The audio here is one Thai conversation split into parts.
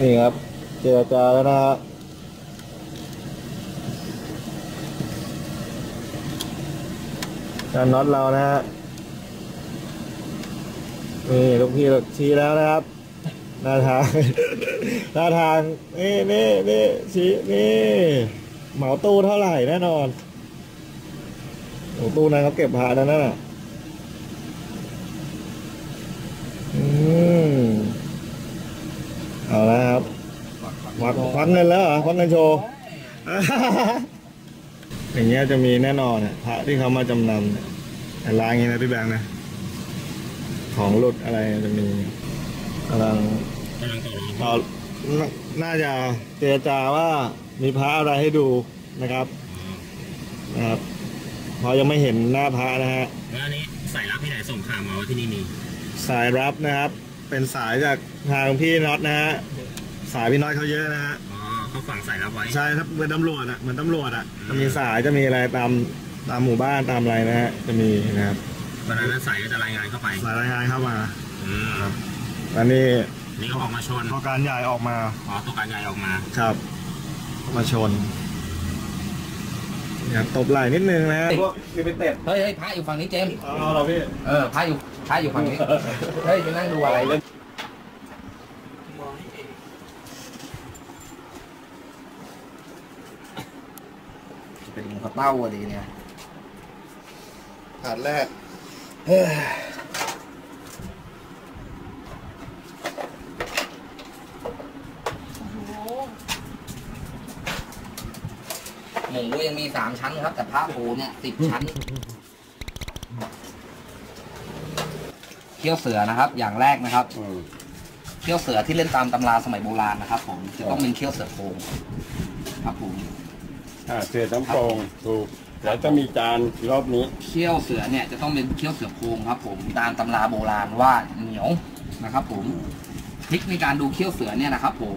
นี่ครับ เจรจาแล้วนะฮะการน็อตเรานะฮะนี่ลูกพี่ชี้แล้วนะครับหน้าทางหน้าทางนี่นี่นี่ชี้นี่เหมาตู้เท่าไหร่แน่นอนโอ้ตู้นั้นเขาเก็บพาแล้วนั่นน่ะ อืม เอาแล้วครับควักควักเงินแล้วเหรอควักเงินโชว์ อย่างเงี้ยจะมีแน่นอนอะพระที่เขามาจำนำเนี่ยแต่ร้านอย่างนี้นะพี่แบงค์นะ ของหลุดอะไรจะมีกำลังกำลังต่อรองต่อน่าน่าจะเจรจาว่ามีพระอะไรให้ดูนะครับนะครับเพราะยังไม่เห็นหน้าพระนะฮะแล้วอันนี้สายรับที่ไหนส่งข่าวมาว่าที่นี่มี สายรับนะครับ เป็นสายจากทางพี่น็อตนะฮะสายพี่น็อตเขาเยอะนะฮะอ๋อเขาฝังสายรับไว้ใช่ครับเหมือนตำรวจอะเหมือนตำรวจอะจะมีสายจะมีอะไรตามตามหมู่บ้านตามอะไรนะฮะจะมีนะครับตอนนั้นสายก็จะรายงานเข้าไปสายรายงานเข้ามาอืมอันนี้นี่ก็ออกมาชนพอการใหญ่ออกมาอ๋อตัวการใหญ่ออกมาครับมาชนอยากตบไหล่นิดนึงนะฮะพวกลิมิเต็ดเฮ้ยเฮ้ยพระอยู่ฝั่งนี้เจมส์เอาเราพี่เออพระอยู่ พระอยู่ฝั่งนี้ เฮ้ยไปนั่งดูอะไรเป็นกระเต้าอะดีเนี่ยถาดแรกหมูยังมีสามชั้นครับ แต่พระโหเนี่ยสิบชั้น ขี้ยวเสือนะครับ อย่างแรกนะครับเขี้ยวเสือที่เล่นตามตำราสมัยโบราณนะครับ ผมจะต้องเป็นเขี้ยวเสือโครงครับผมอ่าเสือน้ำโป่งถูกแล้วจะมีจานรอบนี้ เขี้ยวเสือเนี่ยจะต้องเป็นเขี้ยวเสือโครงครับ ผมตามตำราโบราณว่าเหนียวนะครับ ผมทริคในการดูเขี้ยวเสือเนี่ยนะครับ ผม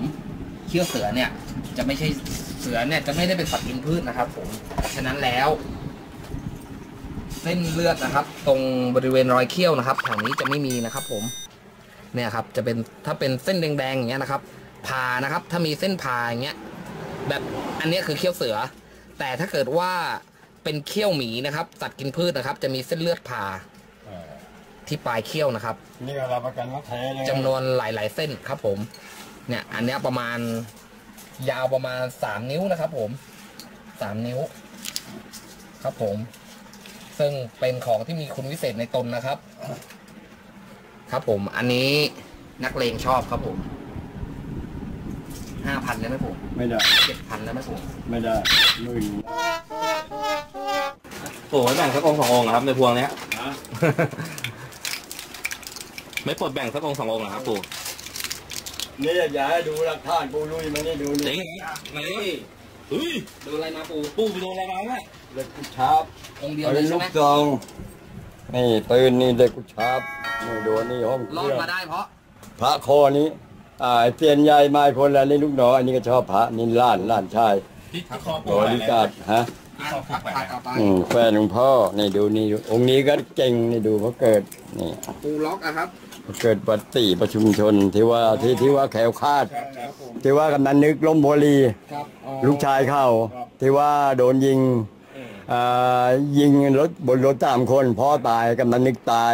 เขี้ยวเสือเนี่ยจะไม่ใช่เสือเนี่ยจะไม่ได้เป็นสัตว์กินพืชนะครับ ผมฉะนั้นแล้ว เส้นเลือดนะครับ ตรงบริเวณรอยเขี้ยวนะครับแถวนี้จะไม่มีนะครับ ผมเนี่ยครับจะเป็นถ้าเป็นเส้นแดงๆอย่างเงี้ยนะครับผ่านะครับ ถ้ามีเส้นผ่าอย่างเงี้ยแบบอันเนี้ยคือเขี้ยวเสือ แต่ถ้าเกิดว่าเป็นเขี้ยวหมีนะครับสัตว์กินพืชนะครับ จะมีเส้นเลือดผ่าที่ปลายเขี้ยวนะครับนี่ก็รับประกันว่าแท้เลยจำนวนหลาย ๆ เส้นครับ ผม เนี่ย อันเนี้ยประมาณยาวประมาณสามนิ้วนะครับ ผมสามนิ้ว ครับผม ซึ่งเป็นของที่มีคุณวิเศษในตนนะครับ ครับผม อันนี้นักเลงชอบครับผมห้าพันได้ไหมผมไม่ได้เจ็ดพันได้ไหมผมไม่ได้หมื่นโอ้ยแบ่งสักองค์สององค์ครับในพวงเนี้ยนะไม่ปลดแบ่งสักองค์สององค์เหรอครับปู่นี่อย่าให้ดูหลักฐานปูลุยมานี่ดูเจ๋งนี่ไหนเฮ้ยดูอะไรมาปูปู่ไปโดนอะไรมาเนี่ย เด็กกุชาบองค์เดียวเอาเลยเป็นใช่ลูกไหมซองนี่ปืนนี่เด็กกุชาบนี่โดนนี่ห้องเครอดรื่องมาได้เพราะ พระคอนี้อ่าไอ้เตียนใหญ่มาคนละนี่ลูกน้องอันนี้ก็ชอบพระนี่ล้านล้านชายที่ที่คอโดปู่ริกาดฮะที่คอปู่แปะตัดเอาไปอืมแฟนหลวงพ่อนี่ดูนี่องค์นี้ก็เก่งนี่ดูเขาเกิดนี่ปูล็อกอะครับเขาเกิดปฏิประชุมชนที่ว่าที่ที่ว่าแขวคลาด ที่ว่ากำนันนึกล้มโพลีครับลูกชายเข้าที่ว่าโดนยิงอ่า ยิงรถบนรถสามคนพ่อตายกำนันนึกตาย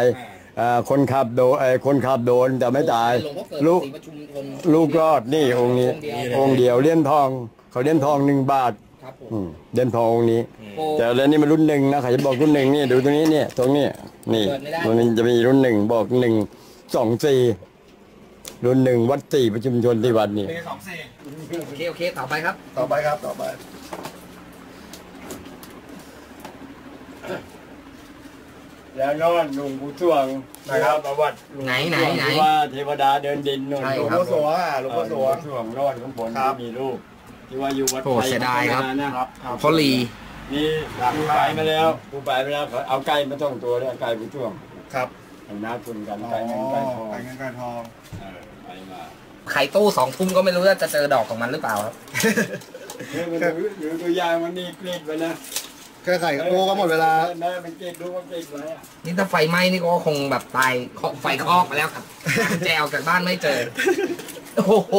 อ่าคนขับโดนเอ่อคนขับโดนแต่ไม่ตายหลวงพ่อเกิดลูกศรีประชุมชนลูกรอดนี่องค์นี้ องค์เดียวเลี่ยมทอง เขาเลี่ยมทองหนึ่งบาทครับผมอืมเลี่ยมทององค์นี้โอ้แต่แล้วนี่มันรุ่นหนึ่งนะเขาจะบอกรุ่นหนึ่งนี่ดูตรงนี้เนี่ยตรงนี้นี่เปิดไม่ได้มันจะมีรุ่นหนึ่งบอกหนึ่งสองสี่รุ่นหนึ่งวัดสี่ประชุมชนที่วัดนี่สองสี่โอเคโอเคต่อไปครับ ต่อไปครับต่อไป แล้วนอนหนุ่มผู้ช่วงนะครับประวัติไหนไหนไหน ที่ว่าเทวดาเดินดินนู่นใช่หลวงครัพ่บอสวงอะหลวงพ่อสวง ช่วงนอนของผลครับที่มีรูป ที่ว่าอยู่วัดโอ้ไทเสียดายครับ นะครับครับเพราะลี นี่กูไปมาแล้วกูไปมาแล้วเขาเอาไก่มาต้องตัวเนี่ยไก่ผู้ช่วงครับเอาหน้าคุณกันอ๋อไก่เงินไก่ทองไก่เงินไก่ทองเออไปมาไข่ตู้สองทุ่มก็ไม่รู้ว่าจะเจอดอกของมันหรือเปล่าครับคือมันดูดูตัวอย่างมันนี่กรีดไปนะ เครือไข่กับโก้ก็หมดเวลาได้มันกรีดดูว่ากรีดไว้อะนี่ถ้าไฟไหม้นี่ก็คงแบบตายเคาะไฟคอกไปแล้วครับ แจวจากบ้านไม่เจอ โอ้โห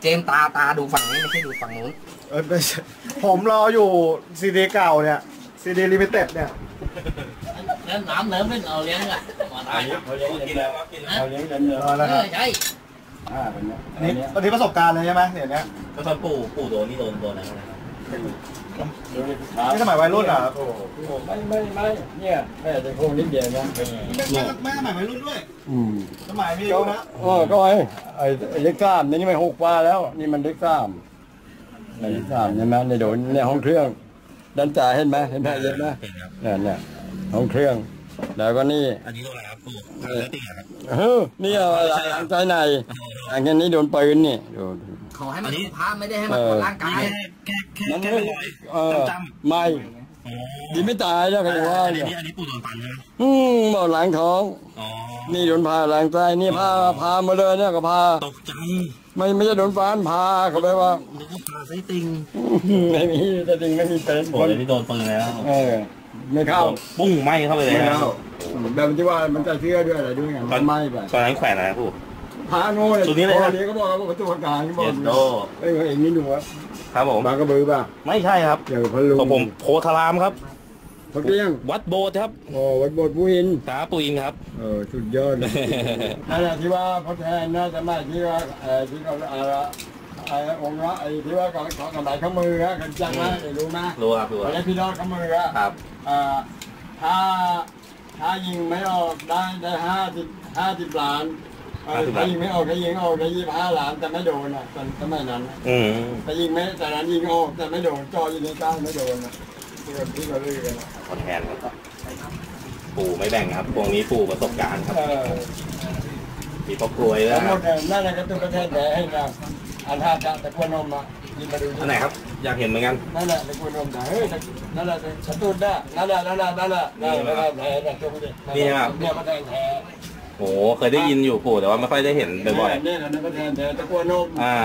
เจมส์ตาตาดูฝั่งนี้ไม่ใช่ดูฝั่งนู้น เออไม่ใช่ผมรออยู่ซีดีเก่าเนี่ยซีดีลิมิเต็ดเนี่ย Đến nắm nữa mới ngồi lên rồi. Mà tại เขาเลี้ยงกินแล้วครับกินแล้วเขาเลี้ยงกันเยอะรอแล้วครับ Ơi, chạy. อ่าเป็นเนี้ยอันนี้ตอนนี้ประสบการณ์เลยใช่ไหมเนี่ยเนี้ยก็ตอนปู่ปู่โดนนี่โดนโดนอะไร นะครับนี่สมัยวัยรุ่นเหรอครับไม่ไม่ไม่เนี่ยแค่จะโค้งนิดเดียวนะไม่ไม่สมัยวัยรุ่นด้วยอืมสมัยมีก็นะเออก็ไอ้ไอ้ไอ้เล็กกล้ามนี่ไม่หกว่าแล้ว นี่มันเล็กกล้ามไอ้เล็กกล้ามใช่ไหมในโดนในห้องเครื่องด้านจ่ายเห็นไหมเห็นไหมเห็นไหมเห็นครับเนี่ยเนี่ยห้องเครื่อง แล้วก็นี่ อันนี้โดนอะไรครับปู่เนื้อติ่งครับเฮ้อนี่อะไรหลังใจในอันนี้โดนปืนนี่โดน ขอให้มันสุภาพไม่ได้ให้มันตรวจร่างกายแค่แค่มันแค่ไม่เป็นรอยเออจำไม่ๆอ๋อดีไม่ตายแล้วก็ว่าอันเนี่ยนี้อันนี้ปู่โดนฟันใช่ไหมอืมหมอหลังท้องอ๋อนี่โดนพาหลังใจนี่พาพามาเลยเนี่ยก็พาตกใจไม่ไม่ใช่โดนฟันพาเขาไปว่านึกว่าพาไส้ติ่งไม่มีแต่จริงไม่มีเป็นโอ้ยนี่โดนปืนแล้วเออไม่เข้าปุ้งไหม้เข้าไปเลยไม่นะเข้าแบบที่ว่ามันจะเชื่อด้วยอะไรด้วยไงมันไม่ไปตอนนั้นแขวนอะไรครั บปู่พาโง่เลยตัวนี้เลยนะตัวนี้ก็บอกว่าตัวประการก็บอกเย็นโดเอ้ยเองนี่หนูวะครับผม บางกระบือป่ะไม่ใช่ครับเดี๋ยวพะลุงของผมโพธารามครับพะเกี้ยงวัดโบสถ์ครับโอ้วัดโบสถ์ผู้หินตาปู่อินครับ เออสุดยอดเลยนั่นแหละที่ว่าพระแทนน่าจะไม่ที่ว่าเออที่เขาเออไอ้องค์ละไอ้ที่ว่าเขาเขากระดาษข้ามืออะกันจังนะเดี๋ยวรู้นะรู้ครับรู้ไอ้พี่น้องข้ามืออะครับ เอ่อถ้าถ้ายิงไม่ออกได้ได้ห้าสิบห้าสิบล้านเออ ถ้ายิงไม่ออกก็ยิงออกได้ยี่สิบห้าล้านแต่ไม่โดนอะตอนสมัยนั้นอืมแต่ยิงไม่แต่นั้นยิงออกแต่ไม่โดนจ่อยิงในก้างไม่โดนอะที่เราที่เราเลือกกันอะขอแทนครับปู่ไม่แบ่งครับพวกนี้ปู่ประสบการณ์ครับเออมีพ่อกลวยแล้ทั้วงหมดเนี่ยนั่นแหละก็ตุ้กระแทกแผลให้เราอันท่าจะตะกวนนมอะยิงมาดูอันไหนครับ อยากเห็นเหมือนกันนั่นแหละตะกวนนมแต่เฮ้ยนั่นแหละตะตุนได้นั่นแหละนั่นแหละนั่นแหละนั่นแหละแผลเนี่ยตรงนี้เนี่ยมาแทงแผล โอ้เคยได้ยินอยู่ปู่แต่ว่าไม่ค่อยได้เห็นบ่อยเนี่ยนะประแทนแต่ตะกัวนมๆอ่า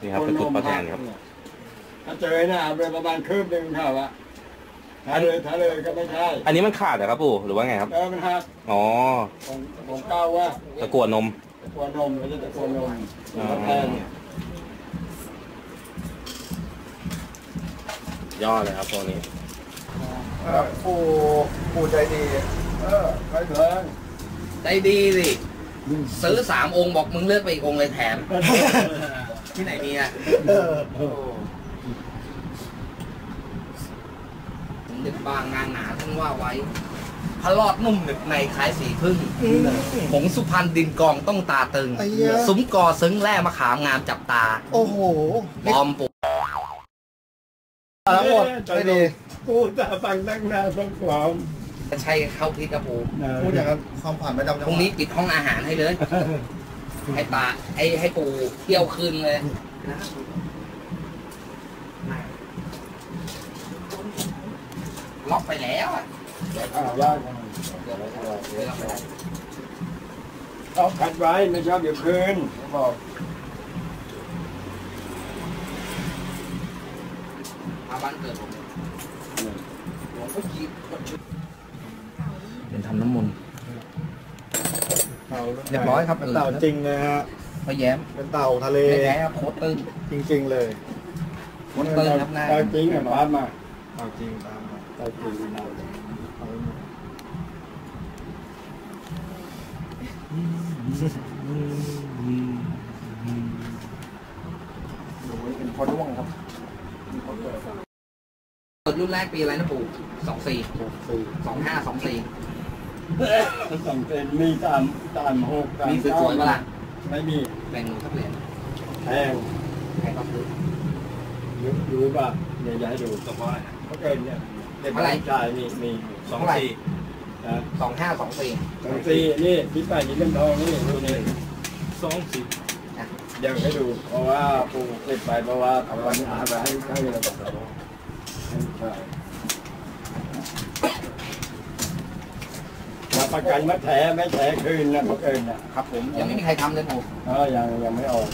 นี่ครับเป็นจุดประแทนครับถ้าเจอเนี่ยเป็นประมาณคืบหนึ่งครับอะถ้าเลยถ้าเลยก็ไม่ใช่ อันนี้มันขาดเหรอครับปู่หรือว่าไงครับเออมันหักอ๋อผมผมก้าวว่าตะกั่วนมตะกัวนมไม่ใช่ตะกัวนมอ๋อประแทนยอดเลยครับพวกนี้ปู่ปู่ใจดี เออใครเถิง ใจดีสิซื้อสามองค์บอกมึงเลือกไปอีกองค์เลยแถม ที่ไหนมีอะเออผมเด็กบางงานหนาท่านว่าไว้พระรอดนุ่มหนึบในคล้ายสีพึ่งผงสุพรรณดินกองต้องตาตึง ไอ้เหี้ยซุ้มกอซึ้งแร่มะขามงามจับตาโอ้โหบอมปุทั้งหมดใจดี กูจะฟังตั้งนานต้องความ ใช่เข้าพิษกระปูพูดอย่างนั้นความผ่านประจำจังพรุ่งนี้ปิดห้องอาหารให้เลย ให้ตาให้ให้ปูเที่ยวคืนเลยล็อกไปแล้วอะอ่าว่ากันต้องขัดไว้ไม่ชอบเดี๋ยวคืนบอกมาบ้านเกิดผมหลวงพ่อจีบ เป็นทำน้ำมนต์เรียบร้อยครับเต่าจริงเลยฮะพ่อแย้มเป็นเต่าทะเลไม่แท้ครับโคตรตึงจริง ๆ เลยโคตรตึงครับหน้าเอาจริงอะบ้านมาเต่าจริงตามมาเอาจริงมาเป็นพอด้วงครับเปิดรุ่นแรกปีอะไรนะปู่สองสี่สี่สองห้าสองสี่ สองเป็นมีตามตามหกตามมีสวยๆมาล่ะไม่มีแบ่งหนูสักเหรียญแพงใครก็ซื้อรู้รู้ป่ะเดี๋ยวจะให้ดูสองร้อยเขาเกินเนี่ยเด็กอะไรชายมีมีสองสี่นะสองห้าสองสี่สองสี่นี่พี่ป้ายิ้มเป็นทองนี่ดูนี่สองสี่อยากให้ดู เพราะว่าปูเก็บไปเพราะว่าทำวันหาไปให้ให้เรากับเราให้ใช่ ประกันม่แถไม่แถคืนนะเมื่อคืนนะครับผมยังไม่มีใครทำเลยปู่เออยังยังไม่ออก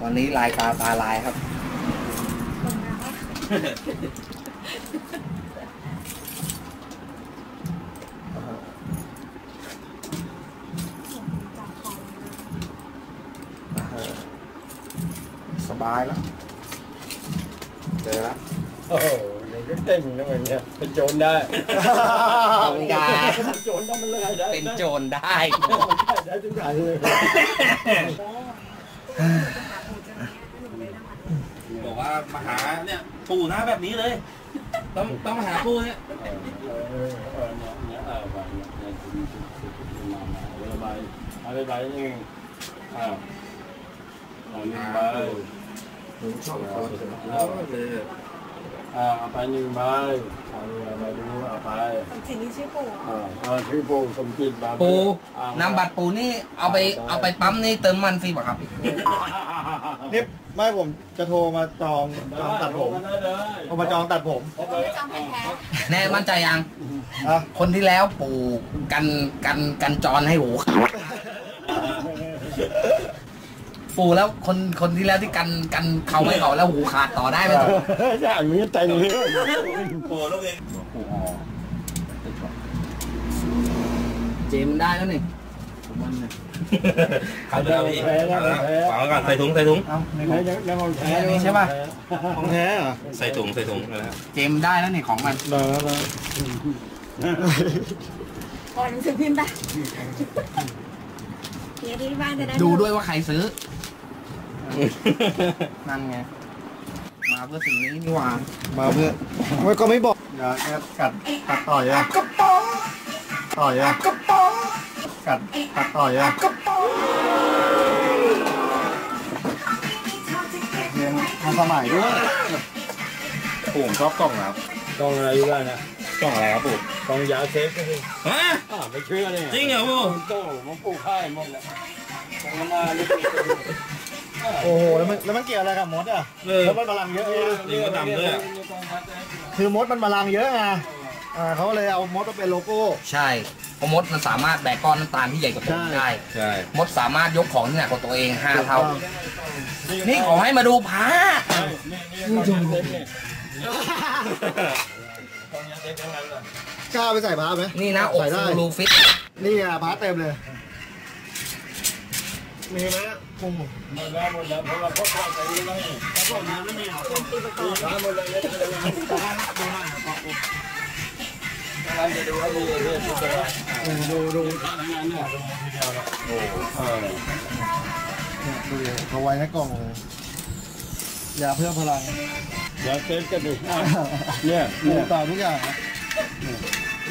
ตอนนี้ลายตาตาลายครับสบายแล้ว เจอแล้ว เดี๋ยวก็เต้นนะมันเนี่ยเป็นโจรได้ขอบคุณครับ เป็นโจรได้มันเลยได้เป็นโจรได้ ได้ทุกอย่างเลยบอกว่ามาหาเนี่ยปู่หน้าแบบนี้เลย ต้องต้องมาหาปู่เนี่ยเออเออเนี่ยเนี่ยเออไปเนี่ยเนี่ยมามาเอาไปเอาไปใบหนึ่งอ้าวเอาหนึ่งใบชอบเขาแล้วเลย อ่าเอาไปหนึ่งใบเอาเอาไปดูเอาไปสิ่งนี้ชื่อปู่อ่าเอาชื่อปู่สมจิตบางปูอ่านำบัตรปูนี่เอาไปเอาไปปั๊มนี่เติมมันฟรีป่ะครับนี่ไม่ผมจะโทรมาจองจองตัดผมได้เลยโทรมาจองตัดผมไม่จำแพ้แท้แน่มั่นใจยังอะคนที่แล้วปูกันกันกันจรให้หู ขาดปูแล้วคนคนที่แล้วที่กันกันเขาไม่เขาแล้วหูขาดต่อได้ไหมอย่างนี้แต่งเลยปู่ลูกเองปูออเจมส์ได้แล้วนี่เขาจะเอาอีกวางไว้ก่อนใส่ถุงใส่ถุงใช้ยังของแท้อันนี้ใช่ป่ะของแท้เหรอใส่ถุงใส่ถุงนะครับเจมส์ได้แล้วนี่ของมันได้แล้วได้ก่อนหนังสือพิมพ์ไป เดี๋ยวที่บ้านจะได้ดูด้วยว่าใครซื้อ นั่นไง มาเพื่อสิ่งนี้นี่หว่ามาเพื่อไม่ก็ไม่บอก เดี๋ยวแอดกัดกัดต่อยอะกระป๋องต่อยอะกระป๋องกัดกัดต่อยอะกระป๋องเพลงทันสมัยด้วยปู่ผมชอบกล่องนะครับกองอะไรอยู่ได้นะ กล่องอะไรครับปู่กองยาเซฟก็คือฮะอ่าไม่เชื่อเลยจริงเหรอปู่โต้มันปลูกข้ายหมดแหละของมันมาเลยโอ้โหแล้วมันแล้วมันเกี่ยวอะไรกับมดอะเออแล้วมันพลังเยอะไงลิงก็ดำด้วยอะคือมดมันพลังเยอะไงอ่าเขาเลยเอามดมาเป็นโลโก้ ใช่เพราะมดมันสามารถแบกก้อนน้ำตาลที่ใหญ่กว่าตัวใช่ได้ใช่มดสามารถยกของที่หนักกว่าตัวเองห้าเท่า นี่ขอให้มาดูพระ กล้าไปใส่พาไหมนี่นะอกใส่ได้ฟูรูฟิตนี่อะพาเต็มเลย มีไหมโอ้โหหมดแล้วหมดแล้วเพราะเราก็เข้าไปนี่แล้วถ้าพวกนี้ไม่มีร้านหมดเลยเนี่ยจะดูให้ดูเลยทุกคนดูดูเนี่ยเนี่ยดูทีเดียวแล้วโอ้เออดูดิเขาไว้ในกล่องเลย ยาเพิ่มพลังยาเซฟก็ดีเนี่ยหมูเนี่ยต่อทุกอย่างอะ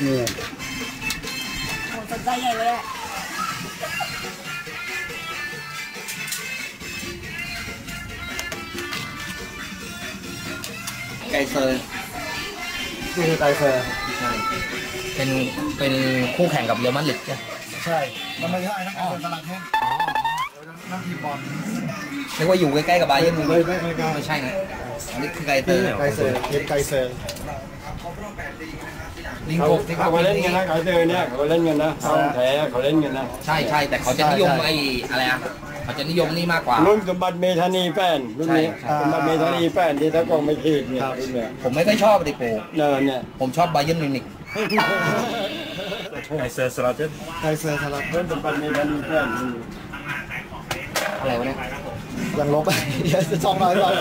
เนี่ยโอ้สนใจใหญ่เลยอะไกเซอร์นี่คือไตเซอร์เป็นเป็นคู่แข่งกับเรอัลมาดริดใช่ไหมใช่ มันไม่ใช่นะเป็นตลาดเทนนั่งทีมบอล นึกว่าอยู่ใกล้ๆกับบาเยิร์นมิวไม่นิกไม่ไม่กล้าไม่ใช่นะอันนี้คือไกเซอร์ไตเซอร์ทีมไตเซอร์ลิงเขาโกที่เขาเขาเล่นกันนะเขาเจอเนี่ยเขาเล่นกันนะเขาแท้เขาเล่นกันนะใช่ใช่แต่เขาจะนิยมไอ้อะไรอะเขาจะนิยมนี่มากกว่า รุ่นสมบัติเมธานีแป้นรุ่นนี้ใช่สมบัติเมธานีแป้นที่ตะกองไม่ขีดเนี่ยรุ่นเนี่ยผมไม่ค่อยชอบดิโปเนินเนี่ยผมชอบบาเยิร์นมิวนิกไอเซอร์สลัดเจนไตเซอร์สลับรุ่นสมบัติเมธานีแป้นอะไรวะเนี่ย ยังลบไปเดี๋ยวจะจองมาให้เรา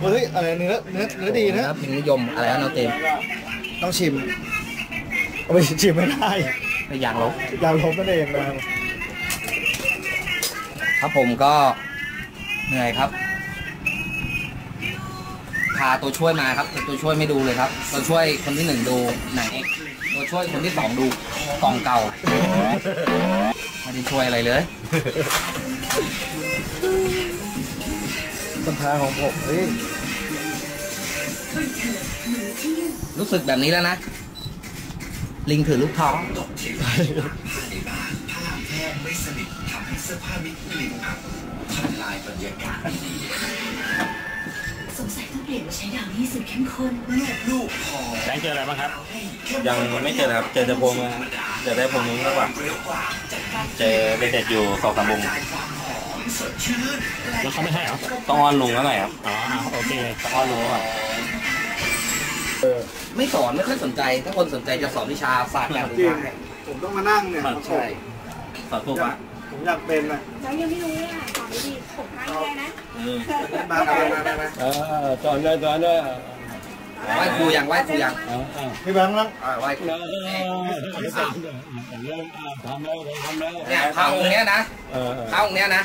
เฮ้ยอะไรเนื้อเนื้อเนื้อดีนะพิมพ์นิยมอะไรนะน้องเต็มต้องชิมเอาไปชิมไม่ได้ในอย่างลบอยางลบนั่นเองนะครับครับผมก็เหนื่อยครับพาตัวช่วยมาครับแต่ตัวช่วยไม่ดูเลยครับ ตัวช่วยคนที่หนึ่งดูหนังเอ็กตัวช่วยคนที่สองดูกล่องเก่าไม่ได้ช่วยอะไรเลย ปัญหาของผมเฮ้ยรู้สึกแบบนี้แล้วนะ ลิงถือลูกท้อสงสัยต้องเปลี่ยนมาใช้ดาวที่สุดเข้มข้นแบงค์เจออะไรบ้างครับ ยังไม่เจอครับ เจอแต่พวงมาเจอได้พวงนึงมากกว่า เจอเด็ดๆอยู่สองสามวง แล้วเขาไม่ให้เหรอต้องอ้อนลุงแล้วหน่อยครับอ๋อโอเคต้องอ้อนลุงแล้วก่อนไม่สอนไม่ค่อยสนใจ ถ้าคนสนใจจะสอนวิชาศาสตร์การศึกษาผมต้องมานั่งเนี่ยใช่สอนพวกว่าผผมอยากเป็นอะเรายังไม่รู้เลยอะถามดีๆผมท้ายแค่นะมามาเป็นมามามาเออสอนได้สอนได้ไหว้ครูยังไหว้ครูยังเอาเอาพี่แบงค์นะอ่าไหว้ครูเออเริ่มอะทำแล้วทำแล้วเนี่ยพระองค์เนี้ยนะเออพระองค์เนี้ยนะ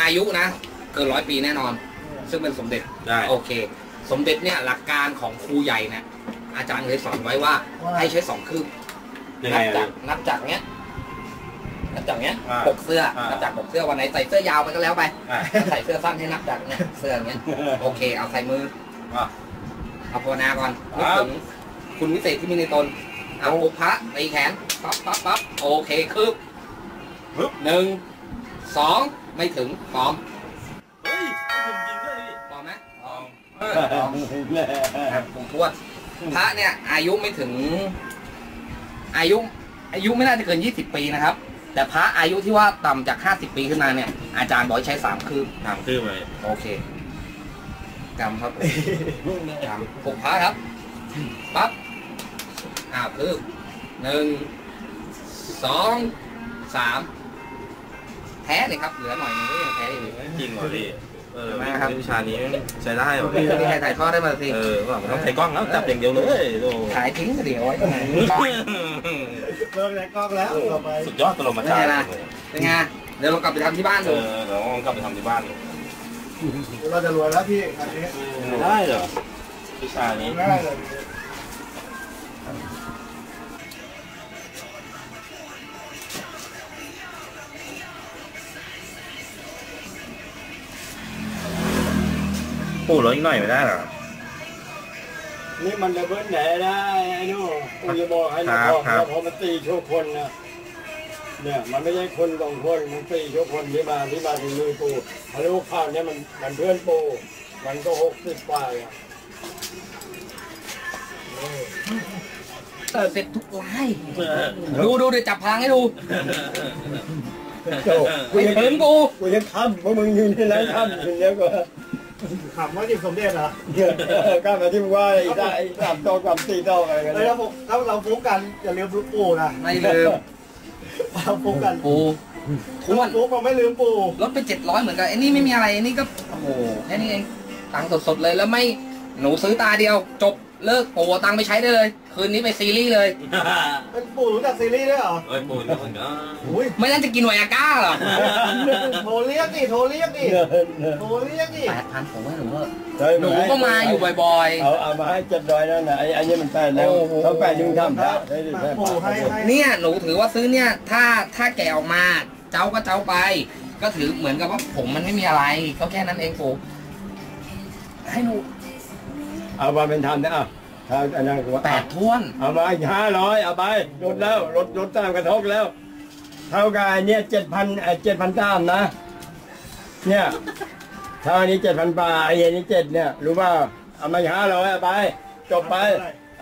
อายุนะเกินร้อยปีแน่นอน ซึ่งเป็นสมเด็จได้ โอเค สมเด็จเนี่ยหลักการของครูใหญ่เนี่ยอาจารย์เคยสอนไว้ว่าให้ใช้สองคืบยังไงนัจากอะนับจากเนี้ยนับจากเนี้ยอ่าปกเสื้ออ่านันับจากปกเสื้อวันไหนใส่เสื้อยาวไปก็แล้วไปอะใส่เสื้อสั้นให้นับจากเนี้ยเสื้ออย่างเงี้ย โอเค เอาใส่มืออะ เอาภาวนาก่อนครันึกบถึงคุณวิเศษที่มีในตนเอาปุพระตีแขนปั๊บปั๊บปั๊บโอเคคืบหนึ่งสอง ไม่ถึงปลอมเฮ้ยผมจริงด้วยดิปลอมไหมอ๋อเออปลอมครับผมทวดพระเนี่ย อายุไม่ถึง อายุ อายุไม่น่าจะเกิน20ปีนะครับ แต่พระอายุที่ว่าต่ำจาก50ปีขึ้นมาเนี่ย อาจารย์บอกให้ใช้สามคืบถามคือไปโอเคกำครับผมกำผมพระครับปั๊บอ้าวคืบหนึ่งสองสามแพ้เลยครับ เหลือหน่อยนึงก็ยังแพ้อยู่จริงเหรอพี่เออไม่ครับวิชานี้ใช้ได้เหรอมีพี่ใครถ่ายทอดได้มาสิเออว่ามันต้องใช้กล้องแล้วจับอย่างเดียวเลยโอ้ขายทิ้งเดี๋ยวไว้เลิกแล้วกล้องแล้วต่อไปสุดยอดตลมาจารย์เลยเป็นไงเดี๋ยวเรากลับไปทำที่บ้านเอดูอเดี๋ยวกลับไปทำที่บ้านดูเราจะรวยแล้วพี่อันนี้ได้เหรอวิชานี้ได้เลย ปูรถอีกหน่อยไม่ได้เหรอ นี่มันจะเบิ้ลไหนได้ไอ้นู่นกูจะบอกให้ครันะบพอครับ พอมันตีโชว์คนนะเนี่ย มันไม่ใช่คนสองคนมันตีโชว์คนที่มาที่มาถึงมือปูฮัลโหลข้าวเนี่ยมันมันเพื่อนปูมันก็หกสิบกว่าอะเออเสร็จทุกไลน์ดูดูเดี๋ยวจับพลังให้ดูโจ้กูไม่ยังถึงกูกูยังค้ำเพราะมึงยืนที่ร้านค้ำอยู่เนี้ยก็ ขำว่าจิบสมเด็จเหรอกล้ามาที่มึงว่าไอ้ได้ไอ้สามโตอกับสี่โตออะไรกันเฮ้ยเนี่ยถ้าผมถ้าเราฟุ้งกันอย่าลืมลูกปู่นะไม่ลืมเราฟุ้งกันปูท้วนฟุ้งเราไม่ลืมปู่ลดไปเจ็ดร้อยเหมือนกันไอ้นี่ไม่มีอะไรไอ้นี่ก็โอ้โหแค่นี้เองตังค์สดๆเลยแล้วไม่หนูซื้อตาเดียวจบ เลิกโอ้ตังค์ไปใช้ได้เลย คืนนี้ไปซีรีส์เลย เป็นปู่รู้จักซีรีส์ด้วยเหรอเอ้ยปูนี่คนเนาะอุ้ยไม่น่าจะกินไวอาก้าเหรอโทรเรียกดิโทรเรียกดิโทรเรียกดิแปดพันผมว่าหนูว่าเฮ้ยหนูก็มาอยู่บ่อยเอาเอามาให้เจ็ดร้อยนั่นนะไอ้ไอ้นี่มันแปดแล้วโอ้โหเขาแปดยังทำได้ได้ดิแปดปู่ให้ให้ๆ เนี่ยหนูถือว่าซื้อเนี่ย ถ้าถ้าแกะออกมา เจ้าก็เจ้าไป ก็ถือเหมือนกับว่าผมมันไม่มีอะไร ก็แค่นั้นเองปู่ให้หนู เอามาเป็นทำนะอะถ้าอันนั้นกูว่าแปดท้วน เอามาอีกห้าร้อยเอาไปลดแล้วลดลดตามกระทบแล้ว เท่ากับไอ้เนี่ยเจ็ดพันเจ็ดพันตามนะ เนี่ยถ้าอันนี้เจ็ดพันบาทไอ้อันนี้เจ็ดเนี่ยรู้ป่าเอามาอีกห้าร้อยเอาไป จบไป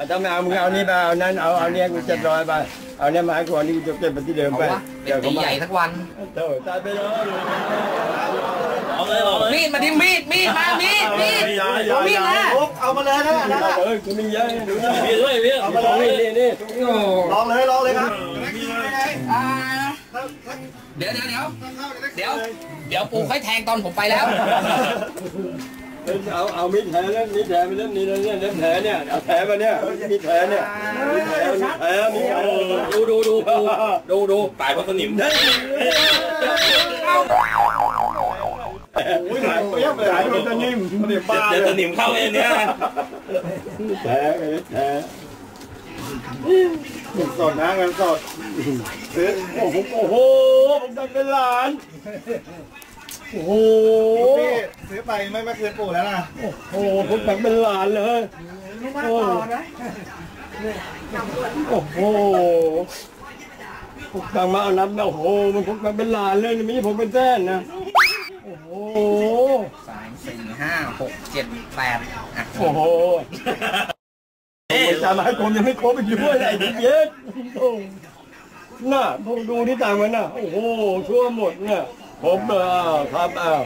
เอาถ้าไม่เอามึงเอานี่ไปเอานั้นเอาเอาเนี่ยกูเจ็ดร้อยไปเอาเนี่ยมาให้กูเอานี่กูจะเก็บไปที่เดิมเอาไปวะเป็นตีใหญ่สักวันเท่าตายไปแล้วเอาเลยเอาเลยมีดมาดิมีดมีดมามีดมีดมีดนะฟุ๊กเอามาเลยนะอันนั้นอะเอ้ยกูมีเยอะดูนะพี่ด้วยพี่เอามาเลยนี่นี่โอ้ลองเลยลองเลยครับอ่าเดี๋ยวเดี๋ยวเดี๋ยวเดี๋ยวเดี๋ยวปู่ค่อยแทงตอนผมไปแล้ว เอาเอามีดแผลแล้วมีดแผลไปเล่มนี้แล้วเนี่ยเล่มแผลเนี่ยเอาแผลมาเนี่ยมีดแผลเนี่ยมีแผลมีแผลมีแผลดูดูดูดูดูดูตายเพราะสนิมอุ้ยหลายเปรี้ยวเลยสายมันจะนิ่มมันจะบ้าเดี๋ยวสนิมเข้าเองเนี่ยแผลแผลสดนะเงินสดซื้อโอ้โหโอ้โหผมได้เป็นล้าน โอ้โหพี่ซื้อไปไม่ไม่คืนปู่แล้วนะโอ้โหผมได้เป็นล้านเลยโอ้โอ้โหผมตังมาเอานับนะโอ้โห มันผมได้เป็นล้านเลยไม่ใช่ผมเป็นแสนนะ โอ้โหสามสี่ห้าหกเจ็ดแปดอะโอ้โหผมจำให้ผมยังไม่ครบอีกด้วยไอ้ที่เย็ดน่ะผมดูที่ต่างมันน่ะ โอ้โหชั่วหมดเนี่ย ผมเออครับเออ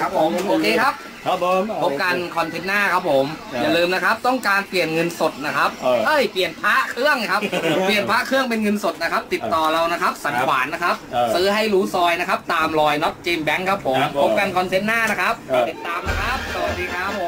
ครับผมโอเคครับครับผมพบกันคอนเทนต์หน้าครับผมครับอย่าลืมนะครับ ต้องการเปลี่ยนเงินสดนะครับเออเอ้ยเปลี่ยนพระเครื่องครับ เปลี่ยนพระเครื่องเป็นเงินสดนะครับ ติดต่อเรานะครับ สันขวานนะครับเออซื้อให้รู้ซอยนะครับ ตามรอยน็อตเจมแบงค์ครับผมครับผม พบกันคอนเทนต์หน้านะครับเออติดตามนะครับ สวัสดีครับผม